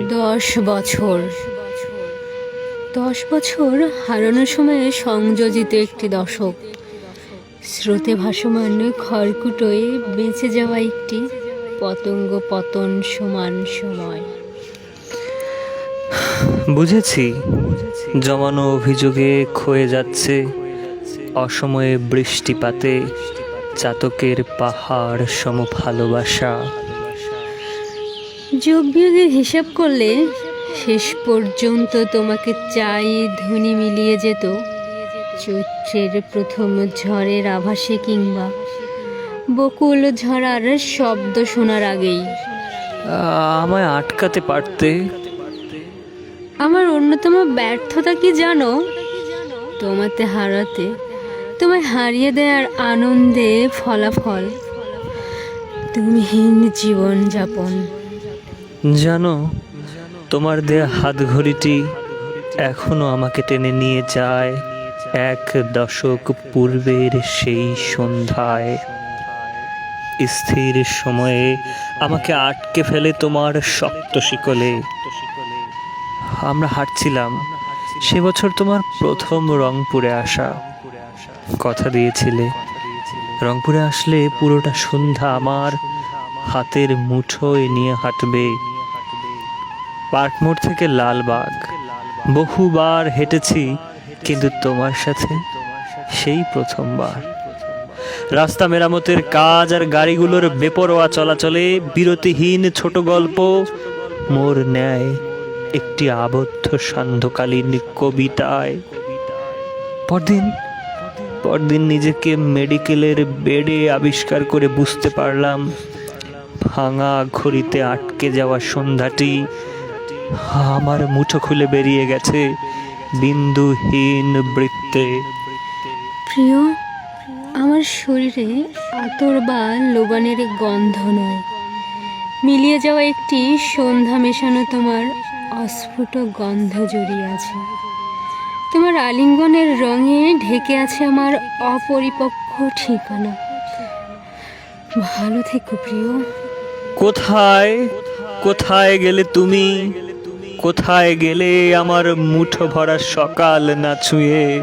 দশ বছর। দশ বছর হারানোর সময়ে সংযোজিত একটি দশক। স্রোতে ভাসমান খড়কুটোয় বেঁচে যাওয়া একটি পতঙ্গ পতন সমান সময়। বুঝেছি জমানো অভিযোগে ক্ষয়ে যাচ্ছে অসময়ে বৃষ্টিপাতে চাতকের পাহাড় সম ভালোবাসা। যোগ বিয়োগের হিসাব করলে শেষ পর্যন্ত তোমাকে চাই ধ্বনি মিলিয়ে যেত। চৈত্রের প্রথম ঝড়ের আভাসে কিংবা বকুল ঝরার শব্দ শোনার আগেই। আমায় আটকাতে পারতে? আমার অন্যতম ব্যর্থতা কি জানো? তোমাতে হারাতে তোমায় হারিয়ে দেওয়ার আনন্দে ফলাফল। তুমিহীন জীবন যাপন। জানো, তোমার দেয়া হাত ঘড়িটি এখনও আমাকে টেনে নিয়ে যায় এক দশক পূর্বের সেই সন্ধ্যায়। স্থির সময়ে আমাকে আটকে ফেলে তোমার শক্ত শিকলে। আমরা হাঁটছিলাম। সে বছর তোমার প্রথম রংপুরে আসা। কথা দিয়েছিলে। রংপুরে আসলে পুরোটা সন্ধ্যা আমার হাতের মুঠোয় নিয়ে হাঁটবে। পার্ক মোড় থেকে লালবাগ বহুবার হেঁটেছি, কিন্তু তোমার সাথে সেই প্রথমবার। রাস্তা মেরামতের কাজ আর গাড়িগুলোর বেপরোয়া চলাচলে বিরতিহীন ছোট গল্প, মোর ন্যায় একটি আবদ্ধ সান্ধ্যকালীন কবিতায়। পরদিন পরদিন নিজেকে মেডিকেলের বেডে আবিষ্কার করে বুঝতে পারলাম ভাঙা ঘড়িতে আটকে যাওয়া সন্ধ্যাটি আমার মুঠো খুলে বেরিয়ে গেছে বিন্দুহীন বৃত্তে। প্রিয়, আমার শরীরে আতর বা লোবানের গন্ধ নয়। মিলিয়ে যাওয়া একটি সন্ধ্যা মেশানো তোমার অস্ফুট গন্ধ জড়িয়ে আছে। তোমার আলিঙ্গনের রঙে ঢেকে আছে আমার অপরিপক্ক ঠিকানা। ভালো থেকো প্রিয়। কোথায়? কোথায় গেলে তুমি? কোথায় গেলে আমার মুঠো ভরা সকাল না ছুঁয়ে?